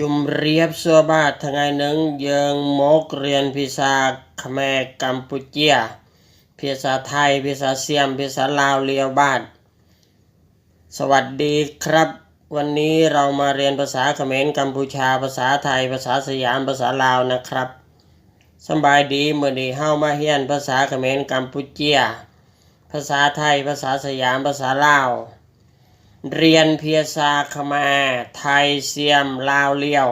จุมเรียบสัวบาททั้งไงหนึ่งยิงมกเรียนภาษาเขมรกัมพูเจียภาษาไทยภาษาเสียมภาษาลาวเลียวบาทสวัสดีครับ วันนี้เรามาเรียนภาษาเขมรกัมพูชาภาษาไทย ภาษาสยามภาษาลาวนะครับสบายดีเมื่อนี้เฮามาเรียนภาษาเขมรกัมพูเจียภาษาไทย ภาษาสยามภาษาลาว เรียนภาษาเขมรไทยเสียมลาวเลียว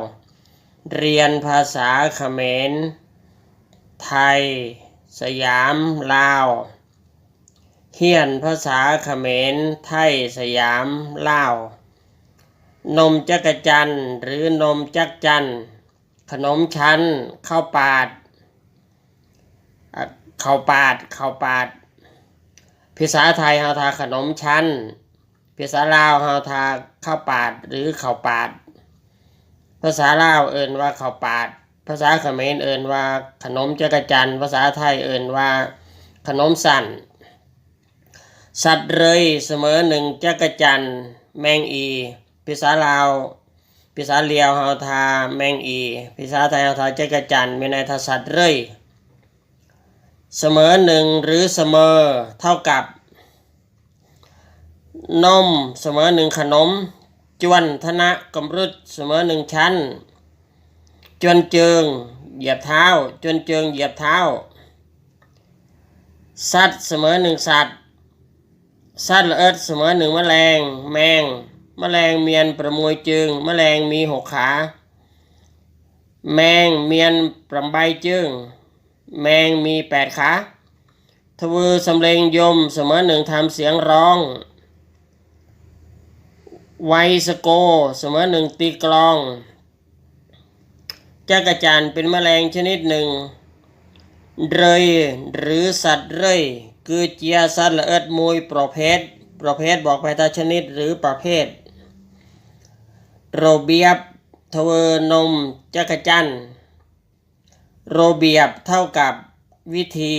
เรียนภาษาเขมร ไทย สยามลาวเฮียนภาษาเขมร ไทยสยามลาวนมจักรจันทร์หรือนมจักจันทร์ขนมชั้นข้าวปาดข้าวปาดข้าวปาดภาษาไทยเฮาทาขนมชั้น ภาษาลาวเฮาทาข้าวปาดหรือข้าวปาด ภาษาลาวเอิ่นว่าข้าวปาด ภาษาเขมรเอิ่นว่าขนมจักรจันภาษาไทยเอิ่นว่าขนมสั่น สัตว์เลยเสมอหนึ่งจักรจันแมงอีภาษาลาวภาษาเลียวเฮาทาแมงอีภาษาไทยเฮาทาจักรจันมีในทาสัตว์เลยเสมอหนึ่งหรือเสมอเท่ากับ นมเสมอหนึ่งขนม จวนธนะกำรุดเสมอหนึ่งชั้น จวนเจิง เหยียบเท้า จวนเจิงเหยียบเท้า สัตว์เสมอหนึ่งสัตว์ สัตว์ละเอิดเสมอหนึ่งแมลง แมง แมลงเมียนประมวยจึง แมลงมีหกขา แมงเมียนประใบจึง แมงมีแปดขาทวือสำเร็งยมเสมอหนึ่งทำเสียงร้อง ไวสโก เสมอหนึ่งตีกลอง จักรจันเป็นแมลงชนิดหนึ่ง เรยหรือสัตว์เรยคือเจียสัตว์ละเอิดมวยประเภท ประเภทบอกไปตาชนิดหรือประเภท โรเบียบทเวนมจักรจันโรเบียบเท่ากับวิธี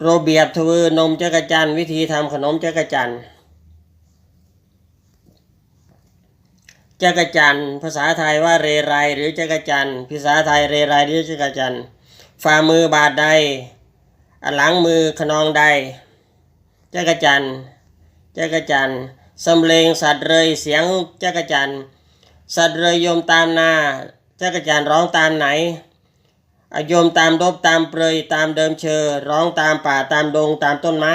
โรเบียบทเวนมจักรจันวิธีทำขนมจักรจันทร์ จักรจันภาษาไทยว่าเรไรหรือจักรจันภาษาไทยเรไรหรือจักรจันฝ่ามือบาดใดอันหลังมือขนองใดจักรจันจักรจันสำเลงสัตว์เลยเสียงจักรจันสัตว์เลยยมตามนาจักรจันร้องตามไหนอโยมตามรบตามเปรยตามเดิมเชอร้องตามป่าตามดงตามต้นไม้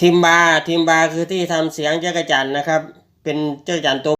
ทิมบาทิมบาคือที่ทำเสียงจักรจันนะครับ เป็นจักรจันทร์ตัว